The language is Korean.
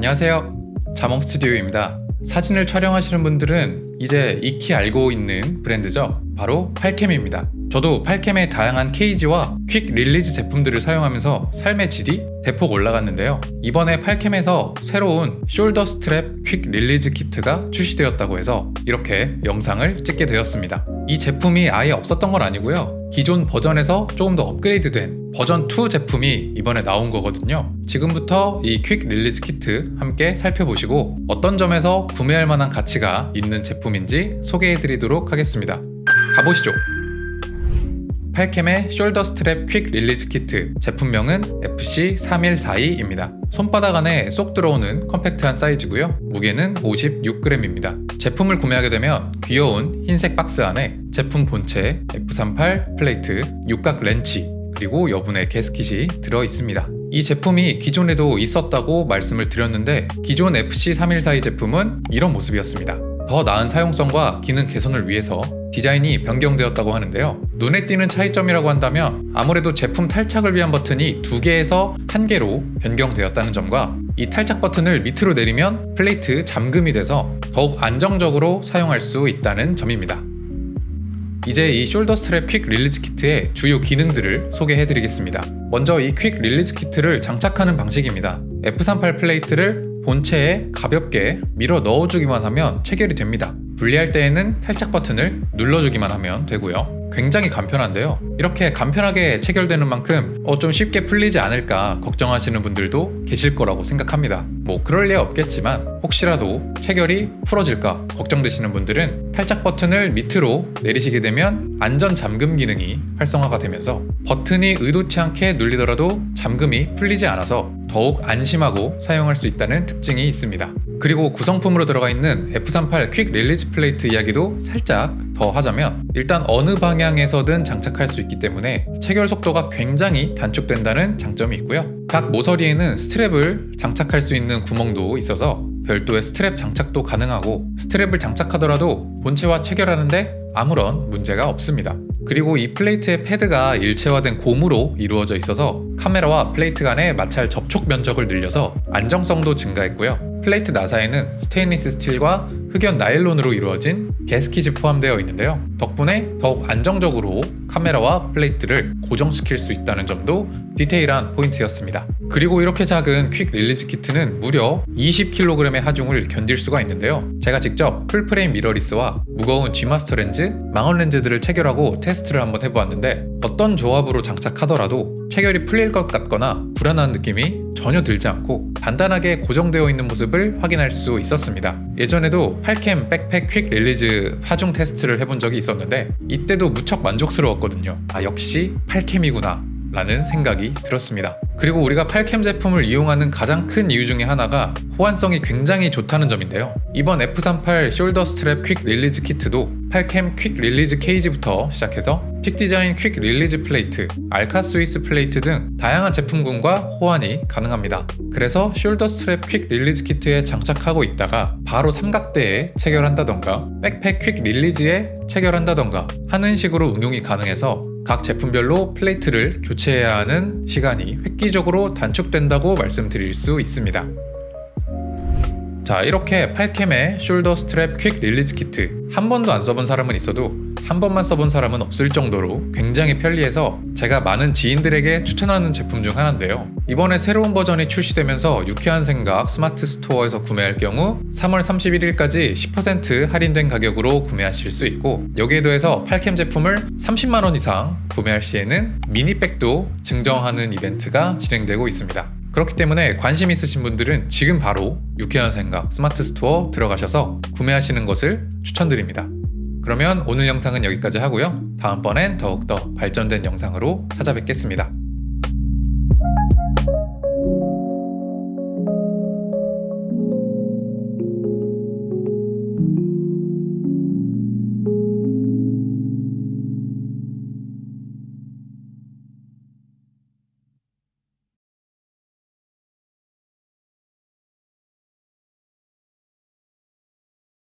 안녕하세요. 자몽 스튜디오입니다. 사진을 촬영하시는 분들은 이제 익히 알고 있는 브랜드죠. 바로 팔캠입니다. 저도 팔캠의 다양한 케이지와 퀵 릴리즈 제품들을 사용하면서 삶의 질이 대폭 올라갔는데요. 이번에 팔캠에서 새로운 숄더 스트랩 퀵 릴리즈 키트가 출시되었다고 해서 이렇게 영상을 찍게 되었습니다. 이 제품이 아예 없었던 건 아니고요. 기존 버전에서 조금 더 업그레이드된 버전 2 제품이 이번에 나온 거거든요. 지금부터 이 퀵 릴리즈 키트 함께 살펴보시고 어떤 점에서 구매할 만한 가치가 있는 제품인지 소개해 드리도록 하겠습니다. 가보시죠. 팔캠의 숄더 스트랩 퀵 릴리즈 키트 제품명은 FC3142입니다. 손바닥 안에 쏙 들어오는 컴팩트한 사이즈고요. 무게는 56g입니다. 제품을 구매하게 되면 귀여운 흰색 박스 안에 제품 본체 F38 플레이트, 육각 렌치, 그리고 여분의 게스킷이 들어 있습니다. 이 제품이 기존에도 있었다고 말씀을 드렸는데 기존 FC3142 제품은 이런 모습이었습니다. 더 나은 사용성과 기능 개선을 위해서 디자인이 변경되었다고 하는데요. 눈에 띄는 차이점이라고 한다면 아무래도 제품 탈착을 위한 버튼이 두 개에서 한 개로 변경되었다는 점과 이 탈착 버튼을 밑으로 내리면 플레이트 잠금이 돼서 더욱 안정적으로 사용할 수 있다는 점입니다. 이제 이 숄더 스트랩 퀵 릴리즈 키트의 주요 기능들을 소개해 드리겠습니다. 먼저 이 퀵 릴리즈 키트를 장착하는 방식입니다. F38 플레이트를 본체에 가볍게 밀어 넣어주기만 하면 체결이 됩니다. 분리할 때에는 탈착 버튼을 눌러주기만 하면 되고요. 굉장히 간편한데요. 이렇게 간편하게 체결되는 만큼 어, 좀 쉽게 풀리지 않을까 걱정하시는 분들도 계실 거라고 생각합니다. 뭐 그럴 리 없겠지만 혹시라도 체결이 풀어질까 걱정되시는 분들은 탈착 버튼을 밑으로 내리시게 되면 안전 잠금 기능이 활성화가 되면서 버튼이 의도치 않게 눌리더라도 잠금이 풀리지 않아서 더욱 안심하고 사용할 수 있다는 특징이 있습니다. 그리고 구성품으로 들어가 있는 F38 퀵 릴리즈 플레이트 이야기도 살짝 더 하자면 일단 어느 방향에서든 장착할 수 있기 때문에 체결 속도가 굉장히 단축된다는 장점이 있고요. 각 모서리에는 스트랩을 장착할 수 있는 구멍도 있어서 별도의 스트랩 장착도 가능하고 스트랩을 장착하더라도 본체와 체결하는데 아무런 문제가 없습니다. 그리고 이 플레이트의 패드가 일체화된 고무로 이루어져 있어서 카메라와 플레이트 간의 마찰 접촉 면적을 늘려서 안정성도 증가했고요. 플레이트 나사에는 스테인리스 스틸과 흑연 나일론으로 이루어진 게스키즈 포함되어 있는데요. 덕분에 더욱 안정적으로 카메라와 플레이트를 고정시킬 수 있다는 점도 디테일한 포인트였습니다. 그리고 이렇게 작은 퀵 릴리즈 키트는 무려 20kg의 하중을 견딜 수가 있는데요. 제가 직접 풀프레임 미러리스와 무거운 G마스터 렌즈, 망원 렌즈들을 체결하고 테스트를 한번 해보았는데 어떤 조합으로 장착하더라도 체결이 풀릴 것 같거나 불안한 느낌이 전혀 들지 않고 단단하게 고정되어 있는 모습을 확인할 수 있었습니다. 예전에도 팔캠 백팩 퀵 릴리즈 하중 테스트를 해본 적이 있었는데 이때도 무척 만족스러웠거든요. 아 역시 팔캠이구나 라는 생각이 들었습니다. 그리고 우리가 팔캠 제품을 이용하는 가장 큰 이유 중에 하나가 호환성이 굉장히 좋다는 점인데요. 이번 F38 숄더 스트랩 퀵 릴리즈 키트도 팔캠 퀵 릴리즈 케이지부터 시작해서 픽 디자인 퀵 릴리즈 플레이트, 알카 스위스 플레이트 등 다양한 제품군과 호환이 가능합니다. 그래서 숄더 스트랩 퀵 릴리즈 키트에 장착하고 있다가 바로 삼각대에 체결한다던가 백팩 퀵 릴리즈에 체결한다던가 하는 식으로 응용이 가능해서 각 제품별로 플레이트를 교체해야 하는 시간이 획기적으로 단축된다고 말씀드릴 수 있습니다. 자 이렇게 팔캠의 숄더 스트랩 퀵 릴리즈 키트 한 번도 안 써본 사람은 있어도 한 번만 써본 사람은 없을 정도로 굉장히 편리해서 제가 많은 지인들에게 추천하는 제품 중 하나인데요. 이번에 새로운 버전이 출시되면서 유쾌한 생각 스마트 스토어에서 구매할 경우 3월 31일까지 10% 할인된 가격으로 구매하실 수 있고 여기에 더해서 팔캠 제품을 30만원 이상 구매할 시에는 미니백도 증정하는 이벤트가 진행되고 있습니다 그렇기 때문에 관심 있으신 분들은 지금 바로 유쾌한 생각 스마트 스토어 들어가셔서 구매하시는 것을 추천드립니다. 그러면 오늘 영상은 여기까지 하고요. 다음번엔 더욱더 발전된 영상으로 찾아뵙겠습니다.